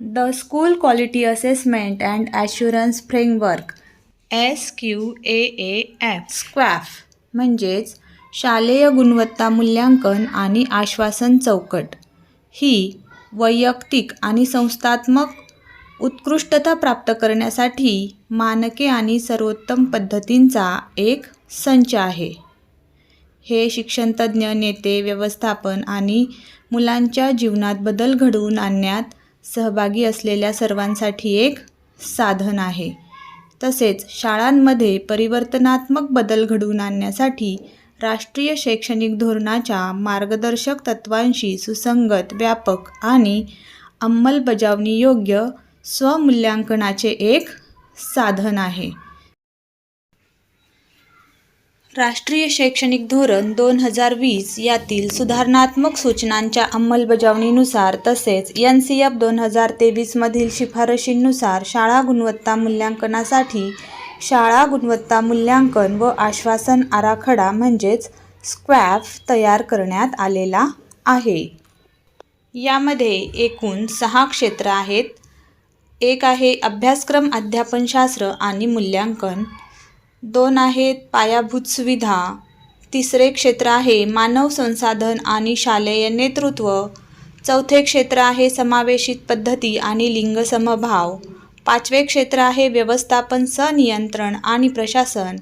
The school quality assessment and assurance framework S Q A A F SQAAF म्हणजेच शालेय गुणवत्ता मूल्यांकन आणि आश्वासन चौकट. ही वैयक्तिक आणि संस्थात्मक उत्कृष्टता प्राप्त करण्यासाठी मानके आणि सर्वोत्तम पद्धतींचा एक संच आहे. हे शिक्षणतज्ज्ञ नेते व्यवस्थापन आणि मुलांच्या जीवनात बदल घडवून आणण्यात सहभागी असलेल्या सर्वांसाठी एक साधन आहे. तसेच शाळांमध्ये परिवर्तनात्मक बदल घडवून आणण्यासाठी राष्ट्रीय शैक्षणिक धोरणाच्या मार्गदर्शक तत्त्वांशी सुसंगत व्यापक आणि अंमलबजावणी योग्य स्वमूल्यांकनाचे एक साधन आहे. राष्ट्रीय शैक्षणिक धोरण दोन हजार वीस यातील सुधारणात्मक सूचनांच्या अंमलबजावणीनुसार तसेच एन सी एफ दोन हजार तेवीसमधील शिफारशींनुसार शाळा गुणवत्ता मूल्यांकनासाठी शाळा गुणवत्ता मूल्यांकन व आश्वासन आराखडा म्हणजेच स्क्वॅफ तयार करण्यात आलेला आहे. यामध्ये एकूण सहा क्षेत्र आहेत. एक आहे अभ्यासक्रम अध्यापनशास्त्र आणि मूल्यांकन. दोन आहेत पायाभूत सुविधा तिसरे क्षेत्र आहे मानव संसाधन आणि शालेय नेतृत्व. चौथे क्षेत्र आहे समावेशित पद्धती आणि लिंगसमभाव पाचवे क्षेत्र आहे व्यवस्थापन सनियंत्रण आणि प्रशासन.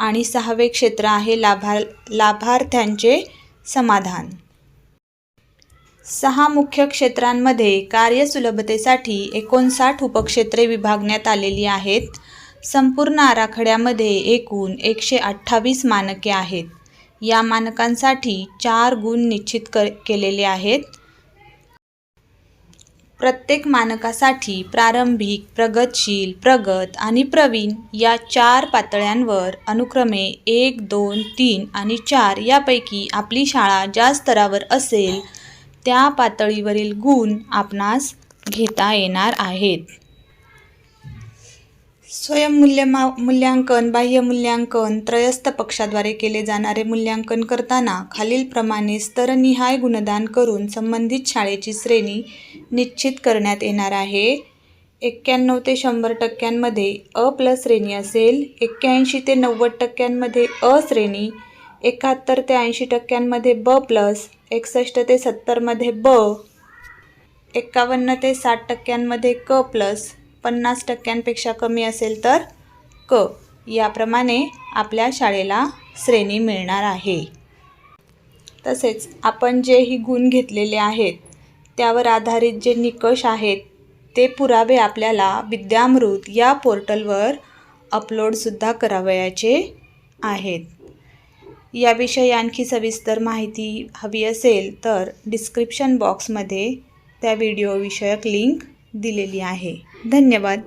आणि सहावे क्षेत्र आहे लाभार लाभार्थ्यांचे समाधान. सहा मुख्य क्षेत्रांमध्ये कार्यसुलभतेसाठी एकोणसाठ उपक्षेत्रे विभागण्यात आलेली आहेत. संपूर्ण आराखड्यामध्ये एकूण एकशे अठ्ठावीस मानके आहेत. या मानकांसाठी चार गुण निश्चित कर केलेले आहेत. प्रत्येक मानकासाठी प्रारंभिक प्रगतशील प्रगत आणि प्रवीण या चार पातळ्यांवर अनुक्रमे एक दोन तीन आणि चार यापैकी आपली शाळा ज्या स्तरावर असेल त्या पातळीवरील गुण आपणास घेता येणार आहेत. स्वयंमूल्यमा मूल्यांकन बाह्य मूल्यांकन त्रयस्थ पक्षाद्वारे केले जाणारे मूल्यांकन करताना खालीलप्रमाणे स्तरनिहाय गुणदान करून संबंधित शाळेची श्रेणी निश्चित करण्यात येणार आहे. एक्क्याण्णव ते शंभर टक्क्यांमध्ये अ प्लस श्रेणी असेल. एक्क्याऐंशी ते नव्वद टक्क्यांमध्ये अ श्रेणी. एकाहत्तर ते ऐंशी टक्क्यांमध्ये ब प्लस. एकसष्ट ते सत्तरमध्ये ब. एक्कावन्न ते साठ टक्क्यांमध्ये क प्लस. पन्नास टक्क्यांपेक्षा कमी असेल तर क. याप्रमाणे आपल्या शाळेला श्रेणी मिळणार आहे. तसेच आपण जे ही गुण घेतलेले आहेत त्यावर आधारित जे निकष आहेत ते पुरावे आपल्याला विद्यामृत या पोर्टलवर अपलोडसुद्धा करावयाचे आहेत. याविषयी आणखी सविस्तर माहिती हवी असेल तर डिस्क्रिप्शन बॉक्समध्ये त्या व्हिडिओविषयक लिंक दिलेली आहे. धन्यवाद.